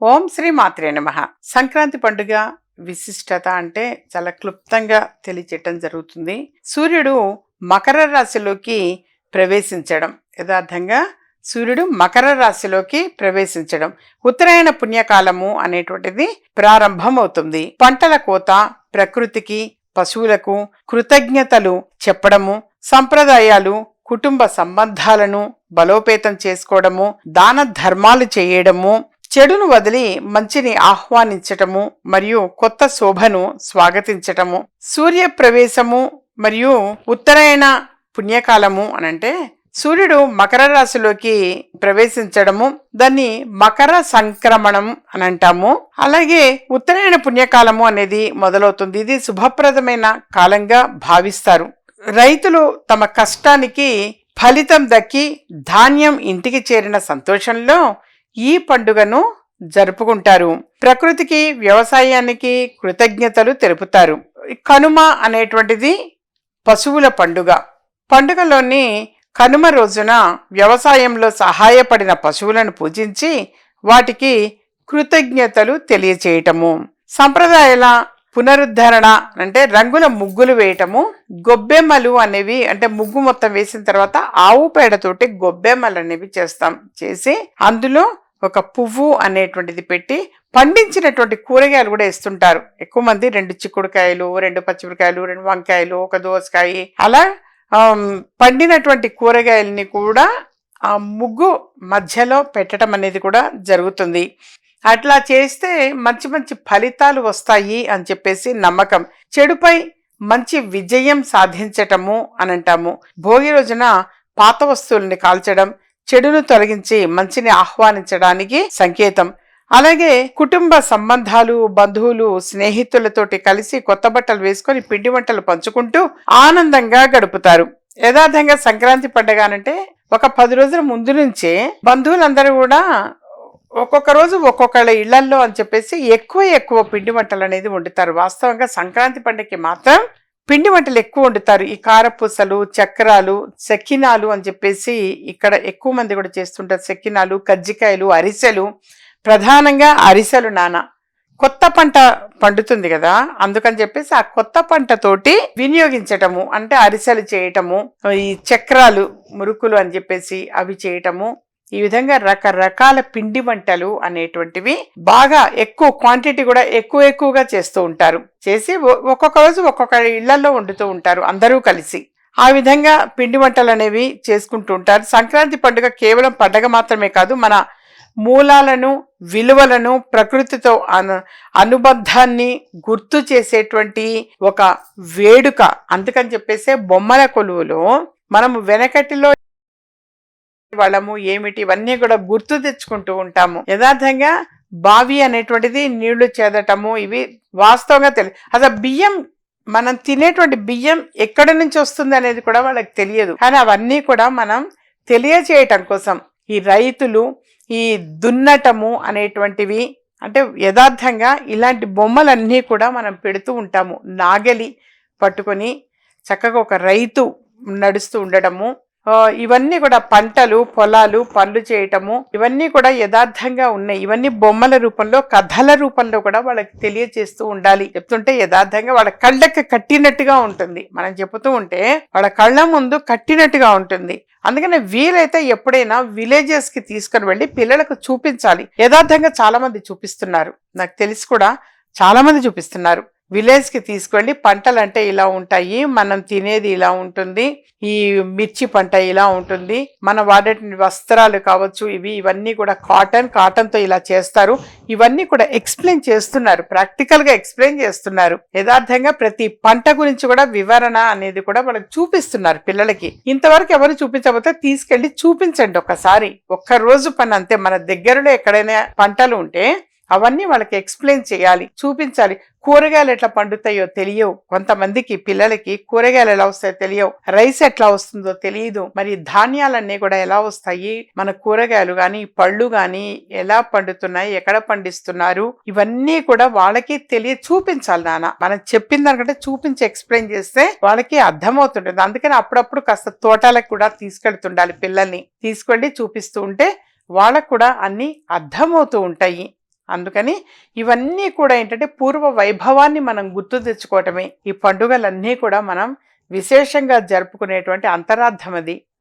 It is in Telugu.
ఓం శ్రీ మాత్రే నమ. సంక్రాంతి పండుగ విశిష్టత అంటే చాలా క్లుప్తంగా తెలియచేయటం జరుగుతుంది. సూర్యుడు మకర రాశిలోకి ప్రవేశించడం యథార్థంగా సూర్యుడు మకర రాశిలోకి ప్రవేశించడం. ఉత్తరాయణ పుణ్యకాలము అనేటువంటిది ప్రారంభం అవుతుంది పంటల కోత ప్రకృతికి పశువులకు కృతజ్ఞతలు చెప్పడము సంప్రదాయాలు కుటుంబ సంబంధాలను బలోపేతం చేసుకోవడము దాన ధర్మాలు చేయడము చెడును వదిలి మంచిని ఆహ్వానించటము మరియు కొత్త శోభను స్వాగతించటము సూర్య ప్రవేశము మరియు ఉత్తరాయణ పుణ్యకాలము అనంటే సూర్యుడు మకర రాశిలోకి ప్రవేశించడము దాన్ని మకర సంక్రమణం అని అంటాము అలాగే ఉత్తరాయణ పుణ్యకాలము అనేది మొదలవుతుంది. ఇది శుభప్రదమైన కాలంగా భావిస్తారు. రైతులు తమ కష్టానికి ఫలితం దక్కి ధాన్యం ఇంటికి చేరిన సంతోషంలో ఈ పండుగను జరుపుకుంటారు. ప్రకృతికి వ్యవసాయానికి కృతజ్ఞతలు తెలుపుతారు. కనుమ అనేటువంటిది పశువుల పండుగ. పండుగలోని కనుమ రోజున వ్యవసాయంలో సహాయపడిన పశువులను పూజించి వాటికి కృతజ్ఞతలు తెలియచేయటము. సంప్రదాయాల పునరుద్ధరణ అంటే రంగుల ముగ్గులు వేయటము గొబ్బెమ్మలు అనేవి అంటే ముగ్గు మొత్తం వేసిన తర్వాత ఆవు పేడతోటి గొబ్బెమ్మలు అనేవి చేస్తాం చేసి అందులో ఒక పువ్వు అనేటువంటిది పెట్టి పండించినటువంటి కూరగాయలు కూడా ఇస్తుంటారు ఎక్కువ మంది రెండు చిక్కుడుకాయలు రెండు పచ్చిమిరకాయలు రెండు వంకాయలు ఒక దోసకాయ అలా పండినటువంటి కూరగాయల్ని కూడా ఆ ముగ్గు మధ్యలో పెట్టడం అనేది కూడా జరుగుతుంది. అట్లా చేస్తే మంచి మంచి ఫలితాలు వస్తాయి అని చెప్పేసి నమ్మకం. చెడుపై మంచి విజయం సాధించటము అని అంటాము. భోగి రోజున పాత వస్తువుల్ని కాల్చడం చెడును తొలగించి మంచిని ఆహ్వానించడానికి సంకేతం. అలాగే కుటుంబ సంబంధాలు బంధువులు స్నేహితులతోటి కలిసి కొత్త బట్టలు వేసుకొని పిండి వంటలు పంచుకుంటూ ఆనందంగా గడుపుతారు. యథార్థంగా సంక్రాంతి పండుగ అంటే ఒక పది రోజుల ముందు నుంచే బంధువులందరూ కూడా ఒక్కొక్క రోజు ఒక్కొక్కళ్ళ ఇళ్ళల్లో అని చెప్పేసి ఎక్కువ ఎక్కువ పిండి వంటలు అనేది వండుతారు. వాస్తవంగా సంక్రాంతి పండుగకి మాత్రం పిండి వంటలు ఎక్కువ వండుతారు. ఈ కారపూసలు చక్రాలు సెక్కినాలు అని చెప్పేసి ఇక్కడ ఎక్కువ మంది కూడా చేస్తుంటారు. సెక్కినాలు కజ్జికాయలు అరిసెలు ప్రధానంగా అరిసెలు నాన కొత్త పంట పండుతుంది కదా అందుకని చెప్పేసి ఆ కొత్త పంటతోటి వినియోగించటము అంటే అరిసెలు చేయటము ఈ చక్రాలు మురుకులు అని చెప్పేసి అవి చేయటము ఈ విధంగా రకరకాల పిండి వంటలు అనేటువంటివి బాగా ఎక్కువ క్వాంటిటీ కూడా ఎక్కువ ఎక్కువగా చేస్తూ ఉంటారు. చేసి ఒ- ఒక్కొక్క రోజు ఒక్కొక్క ఇళ్ళలో వండుతూ ఉంటారు అందరూ కలిసి. ఆ విధంగా పిండి వంటలు అనేవి చేసుకుంటూ ఉంటారు. సంక్రాంతి పండుగ కేవలం పండగ మాత్రమే కాదు మన మూలాలను విలువలను ప్రకృతితో అను అనుబంధాన్ని గుర్తు చేసేటువంటి ఒక వేడుక. అందుకని చెప్పేసి బొమ్మల కొలువులో మనము వెనకటిలో వాళ్ళము ఏమిటి? ఇవన్నీ కూడా గుర్తు తెచ్చుకుంటూ ఉంటాము. యథార్థంగా బావి అనేటువంటిది నీళ్ళు చేదటము ఇవి వాస్తవంగా తెలియదు అసలు బియ్యం మనం తినేటువంటి బియ్యం ఎక్కడి నుంచి వస్తుంది అనేది కూడా వాళ్ళకి తెలియదు. కానీ అవన్నీ కూడా మనం తెలియచేయటం కోసం ఈ రైతులు ఈ దున్నటము అనేటువంటివి అంటే యథార్థంగా ఇలాంటి బొమ్మలన్నీ కూడా మనం పెడుతూ ఉంటాము. నాగలి పట్టుకొని చక్కగా ఒక రైతు నడుస్తూ ఉండడము ఇవన్నీ కూడా పంటలు పొలాలు పనులు చేయటము ఇవన్నీ కూడా యథార్థంగా ఉన్నాయి. ఇవన్నీ బొమ్మల రూపంలో కథల రూపంలో కూడా వాళ్ళకి తెలియజేస్తూ ఉండాలి. చెప్తుంటే యథార్థంగా వాళ్ళ కళ్ళకి కట్టినట్టుగా ఉంటుంది. మనం చెబుతూ ఉంటే వాళ్ళ కళ్ళ ముందు కట్టినట్టుగా ఉంటుంది. అందుకని వీలైతే ఎప్పుడైనా విలేజెస్కి తీసుకొని వెళ్ళి పిల్లలకు చూపించాలి. యథార్థంగా చాలా మంది చూపిస్తున్నారు. నాకు తెలిసి కూడా చాలా మంది చూపిస్తున్నారు. విలేజ్కి తీసుకెళ్ళి పంటలు అంటే ఇలా ఉంటాయి మనం తినేది ఇలా ఉంటుంది ఈ మిర్చి పంట ఇలా ఉంటుంది మనం వాడే వస్త్రాలు కావచ్చు ఇవి ఇవన్నీ కూడా కాటన్ కాటన్తో ఇలా చేస్తారు. ఇవన్నీ కూడా ఎక్స్ప్లెయిన్ చేస్తున్నారు ప్రాక్టికల్గా ఎక్స్ప్లెయిన్ చేస్తున్నారు. యథార్థంగా ప్రతి పంట గురించి కూడా వివరణ అనేది కూడా మనకు చూపిస్తున్నారు పిల్లలకి. ఇంతవరకు ఎవరు చూపించకపోతే తీసుకెళ్ళి చూపించండి ఒకసారి. ఒక్క రోజు పని అంతే మన దగ్గరలో ఎక్కడైనా పంటలు ఉంటే అవన్నీ వాళ్ళకి ఎక్స్ప్లెయిన్ చేయాలి చూపించాలి. కూరగాయలు ఎట్లా పండుతాయో తెలియవు. కొంతమందికి పిల్లలకి కూరగాయలు ఎలా వస్తాయో తెలియవు. రైస్ ఎట్లా వస్తుందో తెలియదు. మరి ధాన్యాలన్నీ కూడా ఎలా వస్తాయి? మన కూరగాయలు కానీ పళ్ళు కానీ ఎలా పండుతున్నాయి? ఎక్కడ పండిస్తున్నారు? ఇవన్నీ కూడా వాళ్ళకి తెలియ చూపించాలి నాన్న. మనం చెప్పిన దానికంటే చూపించి ఎక్స్ప్లెయిన్ చేస్తే వాళ్ళకి అర్థమవుతుంటుంది. అందుకని అప్పుడప్పుడు కాస్త తోటలకు కూడా తీసుకెళ్తుండాలి పిల్లల్ని. తీసుకెళ్ళి చూపిస్తూ ఉంటే వాళ్ళకు కూడా అన్నీ అర్థమవుతూ ఉంటాయి. అందుకని ఇవన్నీ కూడా ఏంటంటే పూర్వ వైభవాన్ని మనం గుర్తు తెచ్చుకోవటమే. ఈ పండుగలన్నీ కూడా మనం విశేషంగా జరుపుకునేటువంటి అంతరార్థం అది.